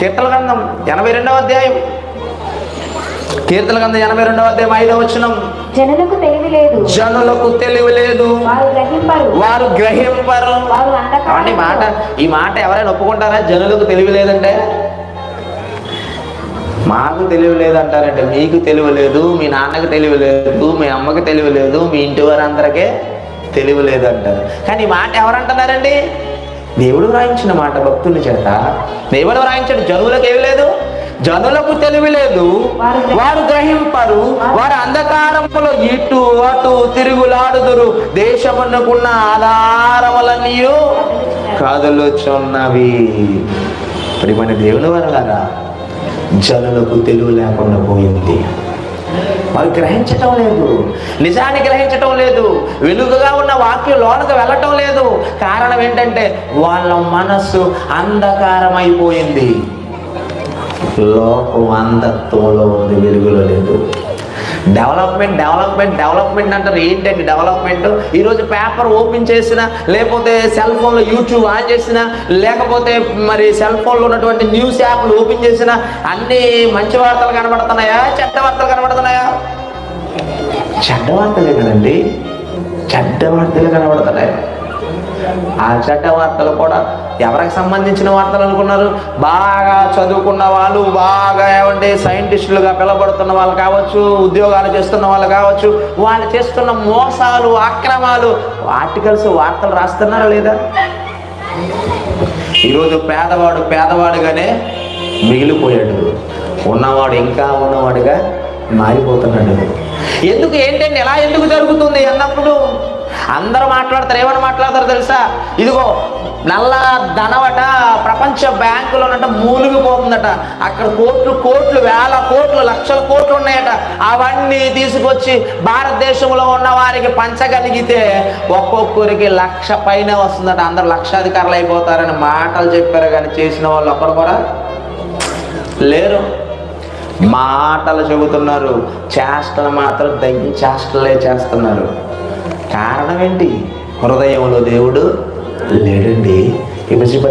కీర్తన గ్రంథం ఎనభై రెండవ అధ్యాయం. కీర్తన గ్రంథం ఎనభై రెండవ అధ్యాయం ఐదవ వచనం. జనులకు తెలివి లేదు. జనులకు తెలివి లేదు. వారు గ్రహింపరు. ఈ మాట ఈ మాట ఎవరైనా ఒప్పుకుంటారా? జనులకు తెలివి లేదంటే? మాకు తెలివి లేదంటారంటే మీకు తెలివి లేదు మీ నాన్నకి తెలివి లేదు మీ అమ్మకి తెలివి లేదు మీ ఇంటి వారందరికీ తెలివి లేదు అంటారు కానీ ఈ మాట ఎవరంటున్నారండి? దేవుడు వ్రాయించిన మాట భక్తుల చేత దేవుడు వ్రాయించాడు జనులకు ఏమి లేదు జనులకు తెలివి లేదు. వారు గ్రహింపరు వారు అంధకారములో ఇటు అటు తిరుగులాడుదురు దేశమునకున్న ఆధారములన్నీ కదులుచున్నవి. ఇప్పుడు మన దేవుని వరలారా జనులకు తెలివి లేకుండా పోయింది. వారు గ్రహించటం లేదు. నిజాన్ని గ్రహించటం లేదు. వెలుగుగా ఉన్న వాక్యం లోనకు వెళ్ళటం లేదు. కారణం ఏంటంటే వాళ్ళ మనస్సు అంధకారమైపోయింది. లోకం అంధత్వంలో ఉంది వెలుగులో లేదు. డెవలప్మెంట్ డెవలప్మెంట్ డెవలప్మెంట్ అంటారు. ఏంటండి డెవలప్మెంట్? ఈరోజు పేపర్ ఓపెన్ చేసిన లేకపోతే సెల్ ఫోన్లో యూట్యూబ్ ఆన్ చేసిన లేకపోతే మరి సెల్ ఫోన్లో ఉన్నటువంటి న్యూస్ యాప్లు ఓపెన్ చేసిన అన్ని మంచి వార్తలు కనబడుతున్నాయా? చెడ్డ వార్తలు కనబడుతున్నాయా? చెడ్డ వార్తలే కదండి. చెడ్డ వార్తలే కనబడుతున్నాయి. ఆ చెడ్డ వార్తలు కూడా ఎవరికి సంబంధించిన వార్తలు అనుకున్నారు? బాగా చదువుకున్న వాళ్ళు బాగా ఏమంటే సైంటిస్టులుగా పిలబడుతున్న వాళ్ళు కావచ్చు ఉద్యోగాలు చేస్తున్న వాళ్ళు కావచ్చు వాళ్ళు చేస్తున్న మోసాలు అక్రమాలు ఆర్టికల్స్ వార్తలు రాస్తున్నారా లేదా? ఈరోజు పేదవాడు పేదవాడుగానే మిగిలిపోయాడు. ఉన్నవాడు ఇంకా ఉన్నవాడుగా మారిపోతున్నాడు. ఎందుకు? ఏంటంటే ఎలా ఎందుకు జరుగుతుంది? అన్నప్పుడు అందరూ మాట్లాడతారు ఏమని మాట్లాడతారు తెలుసా? ఇదిగో నల్ల ధనవట ప్రపంచ బ్యాంకులో మూలిగిపోతుందట. అక్కడ కోట్లు కోట్లు వేల కోట్లు లక్షల కోట్లు ఉన్నాయట. అవన్నీ తీసుకొచ్చి భారతదేశంలో ఉన్న వారికి పంచగలిగితే ఒక్కొక్కరికి లక్ష పైన వస్తుందట. అందరు లక్షాధికారులు అయిపోతారని మాటలు చెప్పారు కానీ చేసిన వాళ్ళు ఒక్కరు కూడా లేరు. మాటలు చెబుతున్నారు. చేష్టలు మాత్రం దగ్గర చేష్టలే చేస్తున్నారు. కారణం ఏంటి హృదయంలో దేవుడు లేడండి. విభజింప